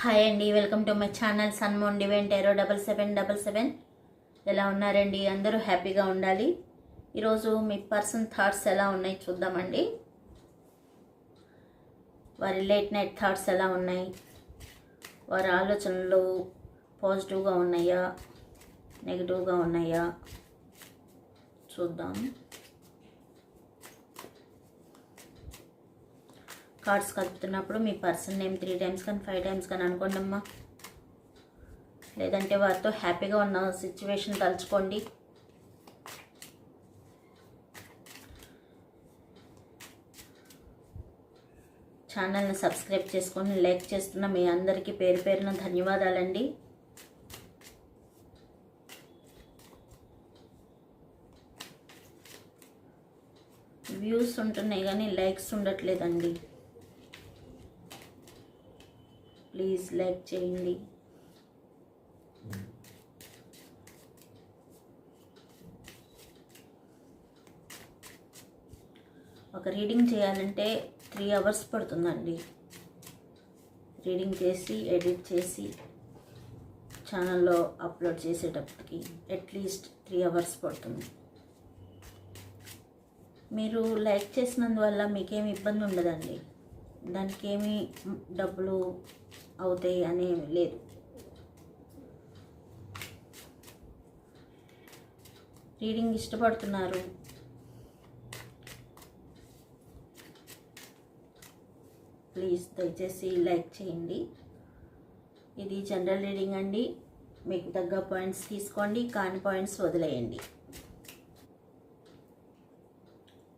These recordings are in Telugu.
హాయ్ అండి welcome to my channel sun moon divine arrow double seven double seven. ఎలా ఉన్నారండి? అందరూ హ్యాపీగా ఉండాలి. ఈరోజు మీ పర్సన్ థాట్స్ ఎలా ఉన్నాయి చూద్దామండి. వారి లేట్ నైట్ థాట్స్ ఎలా ఉన్నాయి? వారి ఆలోచనలు పాజిటివ్గా ఉన్నాయా? నెగిటివ్గా ఉన్నాయా? చూద్దాం. కార్డ్స్ కలుపుతున్నప్పుడు మీ పర్సన్ నేమ్ త్రీ టైమ్స్ కానీ ఫైవ్ టైమ్స్ కానీ అనుకోండి అమ్మా లేదంటే వారితో హ్యాపీగా ఉన్న సిచ్యువేషన్ తలుచుకోండి. ఛానల్ని సబ్స్క్రైబ్ చేసుకొని లైక్ చేస్తున్న మీ అందరికీ పేరు పేరున ధన్యవాదాలండి. వ్యూస్ ఉంటున్నాయి కానీ లైక్స్ ఉండట్లేదండి. ప్లీజ్ లైక్ చేయండి. ఒక రీడింగ్ చేయాలంటే త్రీ అవర్స్ పడుతుందండి. రీడింగ్ చేసి ఎడిట్ చేసి ఛానల్లో అప్లోడ్ చేసేటప్పటికి అట్లీస్ట్ త్రీ అవర్స్ పడుతుంది. మీరు లైక్ చేసినందువల్ల మీకేమి ఇబ్బంది ఉండదండి. దానికి ఏమి డబ్బులు అవుతాయి అని లేదు. రీడింగ్ ఇష్టపడుతున్నారు. ప్లీజ్ దయచేసి లైక్ చేయండి. ఇది జనరల్ రీడింగ్ అండి. మీకు తగ్గ పాయింట్స్ తీసుకోండి. కాని పాయింట్స్ వదిలేయండి.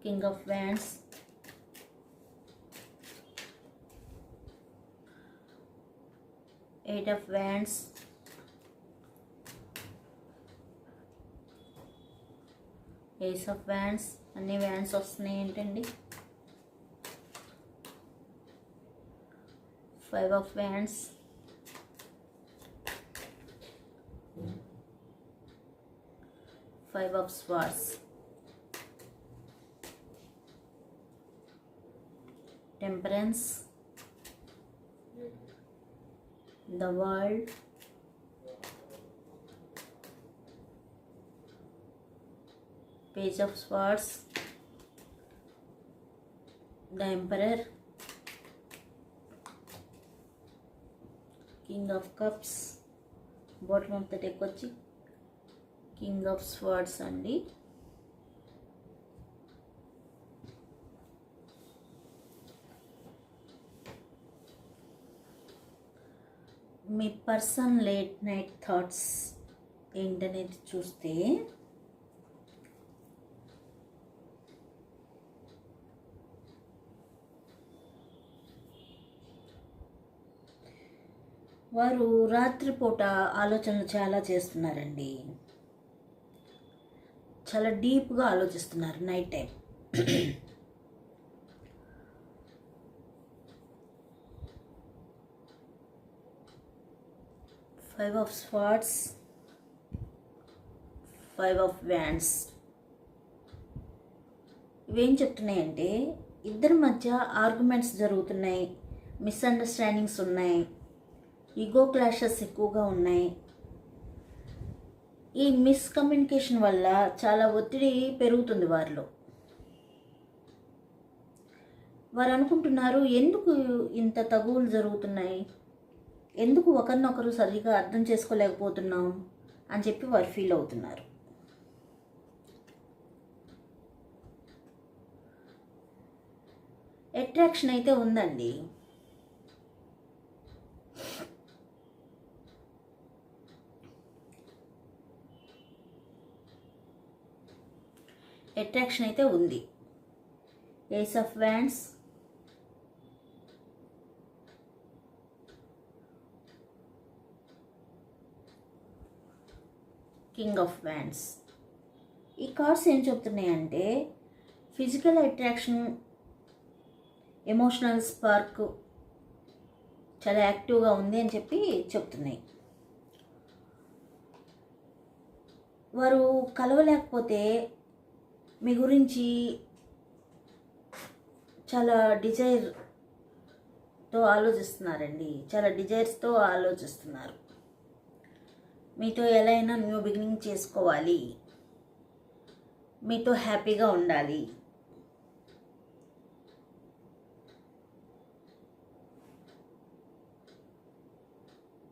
King of wands eight of wands ace of wands అన్ని వ్యాండ్స్ వస్తున్నాయి ఏంటండి five of wands five of swords temperance the world page of swords the emperor king of cups bottom of the deck వచ్చి king of swords అండి మీ పర్సన్ లేట్ నైట్ థాట్స్ ఏంటనేది చూస్తే వారు రాత్రిపూట ఆలోచనలు చాలా చేస్తున్నారండి. చాలా డీప్గా ఆలోచిస్తున్నారు night time. Five of swords five of wands. ఇవేం చెప్తున్నాయంటే ఇద్దరి మధ్య ఆర్గ్యుమెంట్స్ జరుగుతున్నాయి మిస్అండర్స్టాండింగ్స్ ఉన్నాయి ఈగో క్లాషెస్ ఎక్కువగా ఉన్నాయి. ఈ మిస్కమ్యూనికేషన్ వల్ల చాలా ఒత్తిడి పెరుగుతుంది వారిలో. వారు అనుకుంటున్నారు ఎందుకు ఇంత తగువులు జరుగుతున్నాయి? ఎందుకు ఒకరినొకరు సరిగా అర్థం చేసుకోలేకపోతున్నాం అని చెప్పి వారు ఫీల్ అవుతున్నారు. అట్రాక్షన్ అయితే ఉందండి. అట్రాక్షన్ అయితే ఉంది. Ace of wands king of wands ఈ కార్డ్స్ ఏం చెప్తున్నాయంటే ఫిజికల్ అట్రాక్షన్ ఎమోషనల్ స్పార్క్ చాలా యాక్టివ్గా ఉంది అని చెప్పి చెప్తున్నాయి. వారు కలవలేకపోతే మీ గురించి చాలా డిజైర్తో ఆలోచిస్తున్నారండి. చాలా డిజైర్స్తో ఆలోచిస్తున్నారు. మీతో ఎలా అయినా న్యూ బిగినింగ్ చేసుకోవాలి. మీతో హ్యాపీగా ఉండాలి.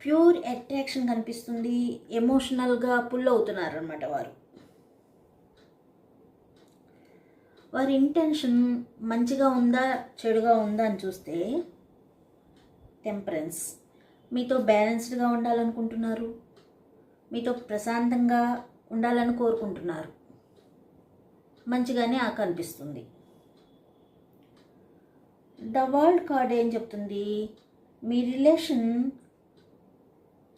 ప్యూర్ అట్రాక్షన్ కనిపిస్తుంది. ఎమోషనల్గా పుల్ అవుతున్నారు అనమాట వారు. వారి ఇంటెన్షన్ మంచిగా ఉందా చెడుగా ఉందా అని చూస్తే టెంపరెన్స్ మీతో బ్యాలెన్స్డ్గా ఉండాలనుకుంటున్నారు. మీతో ప్రశాంతంగా ఉండాలని కోరుకుంటున్నారు. మంచిగానే ఆ కనిపిస్తుంది. ద వరల్డ్ కార్డ్ ఏం చెప్తుంది? మీ రిలేషన్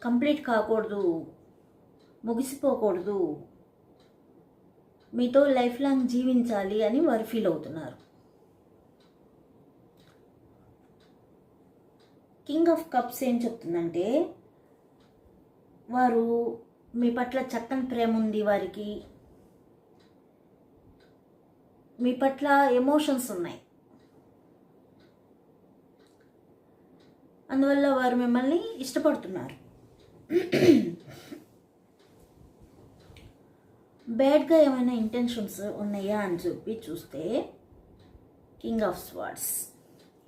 కంప్లీట్ కాకూడదు ముగిసిపోకూడదు. మీతో లైఫ్ లాంగ్ జీవించాలి అని వారు ఫీల్ అవుతున్నారు. కింగ్ ఆఫ్ కప్స్ ఏం చెప్తుందంటే వారు మీ పట్ల చక్కని ప్రేమ ఉంది వారికి. మీ పట్ల ఎమోషన్స్ ఉన్నాయి. అందువల్ల వారు మిమ్మల్ని ఇష్టపడుతున్నారు. బ్యాడ్గా ఏమైనా ఇంటెన్షన్స్ ఉన్నాయా అని చెప్పి చూస్తే కింగ్ ఆఫ్ స్వార్డ్స్.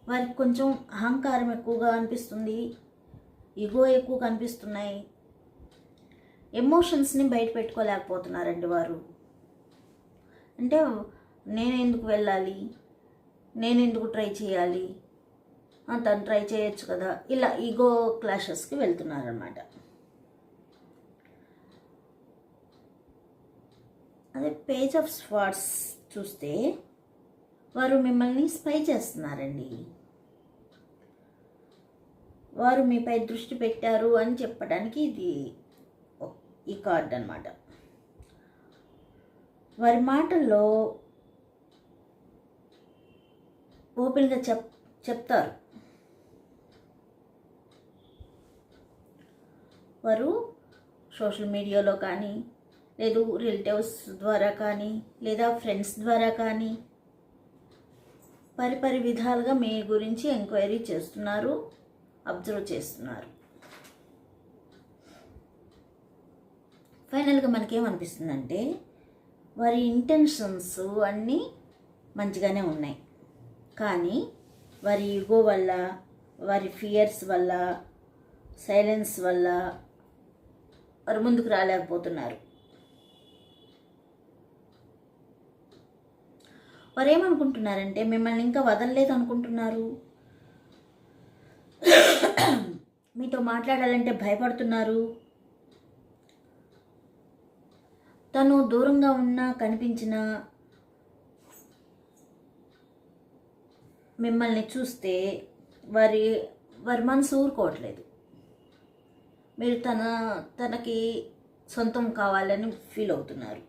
వారికి కొంచెం అహంకారం ఎక్కువగా అనిపిస్తుంది ఇగో ఎక్కువ కనిపిస్తున్నాయి ఎమోషన్స్ని బయట పెట్టుకోలేకపోతున్నారండి వారు. అంటే నేను ఎందుకు వెళ్ళాలి? నేను ఎందుకు ట్రై చేయాలి? తను ట్రై చేయొచ్చు కదా? ఇలా ఈగో క్లాషెస్కి వెళ్తున్నారనమాట అదే పేజ్ ఆఫ్ స్వాట్స్ చూస్తే వారు మిమ్మల్ని స్పై చేస్తున్నారండి. వారు మీపై దృష్టి పెట్టారు అని చెప్పడానికి ఇది ఈ కార్డ్ అనమాట వారి మాటల్లో ఓపెన్గా చెప్ చెప్తారు. వారు సోషల్ మీడియాలో కానీ లేదు రిలేటివ్స్ ద్వారా కానీ లేదా ఫ్రెండ్స్ ద్వారా కానీ పరిపరి విధాలుగా మీ గురించి ఎంక్వైరీ చేస్తున్నారు అబ్జర్వ్ చేస్తున్నారు. ఫైనల్గా మనకేమనిపిస్తుందంటే వారి ఇంటెన్షన్స్ అన్నీ మంచిగానే ఉన్నాయి. కానీ వారి ఈగో వల్ల వారి ఫియర్స్ వల్ల సైలెన్స్ వల్ల వారు ముందుకు రాలేకపోతున్నారు. వారు ఏమనుకుంటున్నారంటే మిమ్మల్ని ఇంకా వదలలేదు అనుకుంటున్నారు? మీతో మాట్లాడాలంటే భయపడుతున్నారు? తను దూరంగా ఉన్నా కనిపించిన మిమ్మల్ని చూస్తే వారి వారి మనసు ఊరుకోవట్లేదు. మీరు తన తనకి సొంతం కావాలని ఫీల్ అవుతున్నారు.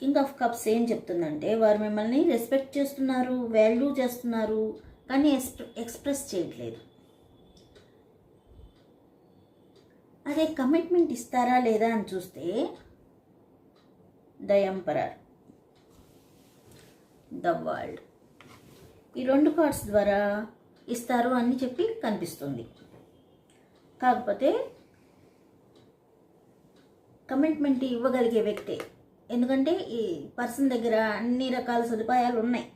కింగ్ ఆఫ్ కప్స్ ఏం చెప్తుందంటే వారు మిమ్మల్ని రెస్పెక్ట్ చేస్తున్నారు వాల్యూ చేస్తున్నారు కానీ ఎక్స్ప్రె ఎక్స్ప్రెస్ చేయట్లేదు. అదే కమిట్మెంట్ ఇస్తారా లేదా అని చూస్తే ద ఎంపరర్ ద వరల్డ్. ఈ రెండు కార్డ్స్ ద్వారా ఇస్తారు అని చెప్పి కనిపిస్తుంది. కాకపోతే కమిట్మెంట్ ఇవ్వగలిగే వ్యక్తే. ఎందుకంటే ఈ పర్సన్ దగ్గర అన్ని రకాల సదుపాయాలు ఉన్నాయి.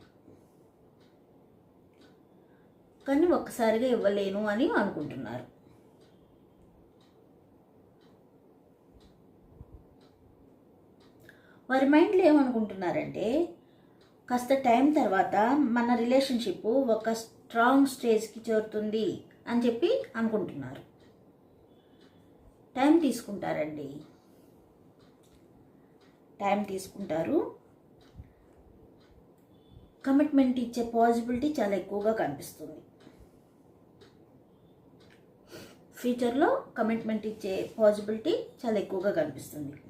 కానీ ఒక్కసారిగా ఇవ్వలేను అని అనుకుంటున్నారు. వారి మైండ్లో ఏమనుకుంటున్నారంటే కాస్త టైం తర్వాత మన రిలేషన్షిప్ ఒక స్ట్రాంగ్ స్టేజ్కి చేరుతుంది అని చెప్పి అనుకుంటున్నారు. టైం తీసుకుంటారండి. టైం తీసుకుంటారు. కమిట్మెంట్ ఇచ్చే పాజిబిలిటీ చాలా ఎక్కువగా కనిపిస్తుంది. ఫ్యూచర్లో కమిట్మెంట్ ఇచ్చే పాజిబిలిటీ చాలా ఎక్కువగా కనిపిస్తుంది.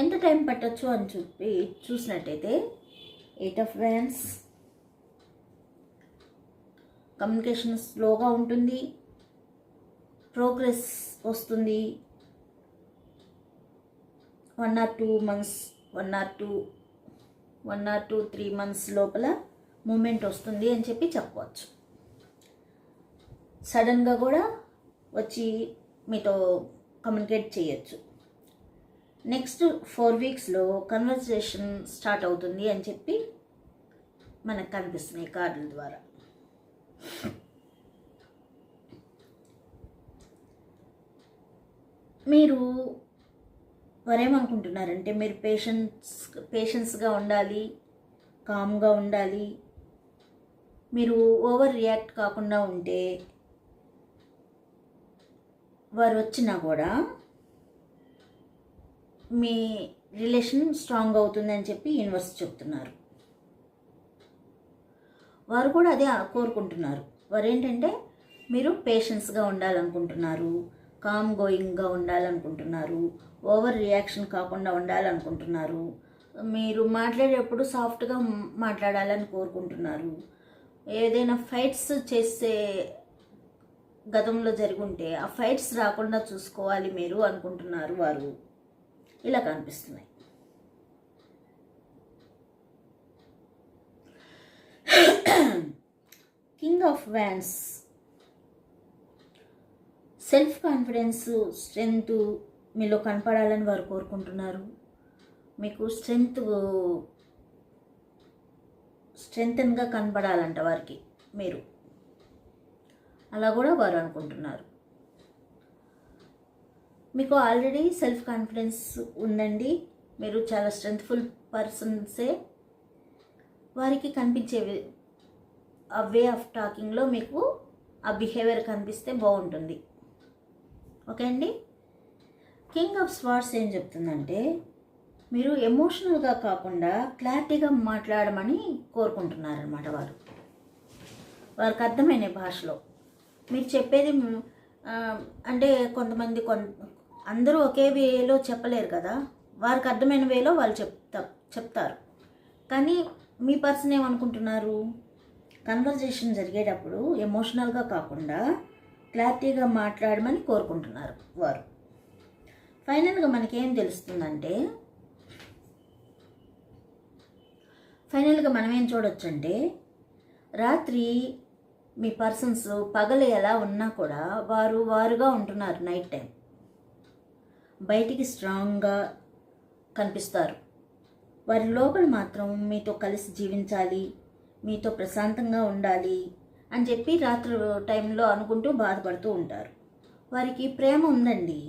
ఎంత టైం పట్టచ్చు అని చెప్పి చూసినట్టయితే ఎయిట్ ఆఫ్ వ్యాన్స్ కమ్యూనికేషన్ స్లోగా ఉంటుంది. ప్రోగ్రెస్ వస్తుంది. One or two months one or two one or two three months లోపల మూమెంట్ వస్తుంది అని చెప్పి చెప్పవచ్చు. సడన్గా కూడా వచ్చి మీతో కమ్యూనికేట్ చేయొచ్చు. నెక్స్ట్ ఫోర్ వీక్స్లో కన్వర్సేషన్ స్టార్ట్ అవుతుంది అని చెప్పి మనకు కనిపిస్తున్నాయి కార్డుల ద్వారా. మీరు వారేమనుకుంటున్నారంటే మీరు పేషెన్స్ పేషెన్స్గా ఉండాలి కామ్గా ఉండాలి మీరు ఓవర్ రియాక్ట్ కాకుండా ఉంటే వారు వచ్చినా కూడా మీ రిలేషన్ స్ట్రాంగ్ అవుతుందని చెప్పి యూనివర్స్ చెప్తున్నారు. వారు కూడా అదే కోరుకుంటున్నారు. వారు ఏంటంటే మీరు పేషెన్స్గా ఉండాలనుకుంటున్నారు కామ్ గోయింగ్గా ఉండాలనుకుంటున్నారు ఓవర్ రియాక్షన్ కాకుండా ఉండాలనుకుంటున్నారు మీరు మాట్లాడేటప్పుడు సాఫ్ట్గా మాట్లాడాలని కోరుకుంటున్నారు. ఏదైనా ఫైట్స్ చేసే గతంలో జరిగి ఉంటే ఆ ఫైట్స్ రాకుండా చూసుకోవాలి మీరు అనుకుంటున్నారు వారు. ఇలా కనిపిస్తున్నాయి. King of wands self confidence strength మీలో కనపడాలని వారు కోరుకుంటున్నారు. మీకు స్ట్రెంగ్త్ స్ట్రెంగ్త్గా కనపడాలంట వారికి మీరు. అలా కూడా వారు అనుకుంటున్నారు. మీకు ఆల్రెడీ సెల్ఫ్ కాన్ఫిడెన్స్ ఉందండి. మీరు చాలా స్ట్రెంగ్త్ఫుల్ పర్సన్సే వారికి కనిపించే ఆ వే ఆఫ్ టాకింగ్లో మీకు ఆ బిహేవియర్ కనిపిస్తే బాగుంటుంది. ఓకే అండి? కింగ్ ఆఫ్ స్వార్ట్స్ ఏం చెప్తుందంటే మీరు ఎమోషనల్గా కాకుండా క్లారిటీగా మాట్లాడమని కోరుకుంటున్నారనమాట వారు. వారికి అర్థమైన భాషలో. మీరు చెప్పేది అంటే కొంతమంది కొన్ అందరూ ఒకే వేలో చెప్పలేరు కదా. వారికి అర్థమైన వేలో వాళ్ళు చెప్తా చెప్తారు. కానీ మీ పర్సన్ ఏమనుకుంటున్నారు? కన్వర్జేషన్ జరిగేటప్పుడు ఎమోషనల్గా కాకుండా క్లారిటీగా మాట్లాడమని కోరుకుంటున్నారు వారు. ఫైనల్గా మనకేం తెలుస్తుందంటే ఫైనల్గా మనం ఏం చూడొచ్చంటే రాత్రి మీ పర్సన్స్ పగలు ఎలా ఉన్నా కూడా వారు వారుగా ఉంటున్నారు నైట్ టైం. బయటికి స్ట్రాంగ్గా కనిపిస్తారు. వారి లోపల మాత్రం మీతో కలిసి జీవించాలి మీతో ప్రశాంతంగా ఉండాలి అని చెప్పి రాత్రి టైంలో అనుకుంటూ బాధపడుతూ ఉంటారు. వారికి ప్రేమ ఉందండి.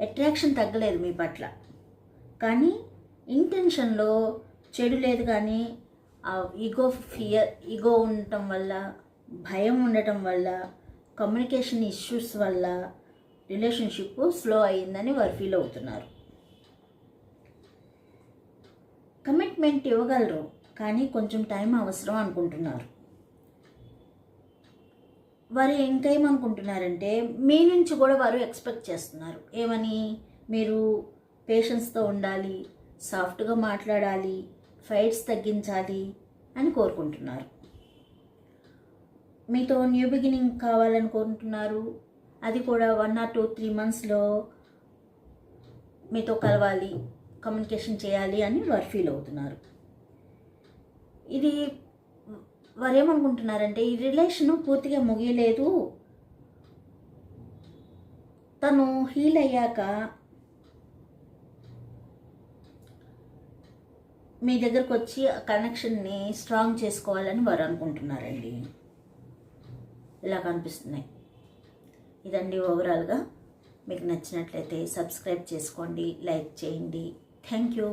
అట్రాక్షన్ తగ్గలేదు మీ పట్ల. కానీ ఇంటెన్షన్లో చెడు లేదు కానీ ఈగో ఫియర్ ఈగో ఉండటం వల్ల భయం ఉండటం వల్ల కమ్యూనికేషన్ ఇష్యూస్ వల్ల రిలేషన్షిప్ స్లో అయ్యిందని వారు ఫీల్ అవుతున్నారు. కమిట్మెంట్ ఇవ్వగలరు కానీ కొంచెం టైం అవసరం అనుకుంటున్నారు. వారు ఇంకేమనుకుంటున్నారంటే మీ నుంచి కూడా వారు ఎక్స్పెక్ట్ చేస్తున్నారు. ఏమని? మీరు పేషెన్స్తో ఉండాలి సాఫ్ట్గా మాట్లాడాలి ఫైట్స్ తగ్గించాలి అని కోరుకుంటున్నారు. మీతో న్యూ బిగినింగ్ కావాలనుకుంటున్నారు అది కూడా వన్ ఆర్ టూ త్రీ మంత్స్లో మీతో కలవాలి కమ్యూనికేషన్ చేయాలి అని వారు ఫీల్ అవుతున్నారు. ఇది వారు ఏమనుకుంటున్నారంటే ఈ రిలేషన్ పూర్తిగా ముగియలేదు. తను హీల్ అయ్యాక మీ దగ్గరకు వచ్చి ఆ కనెక్షన్ని స్ట్రాంగ్ చేసుకోవాలని వారు అనుకుంటున్నారండి. ఇలా కనిపిస్తున్నాయి? ఇదండి ఓవరాల్గా మీకు నచ్చినట్లయితే సబ్స్క్రైబ్ చేసుకోండి లైక్ చేయండి. Thank you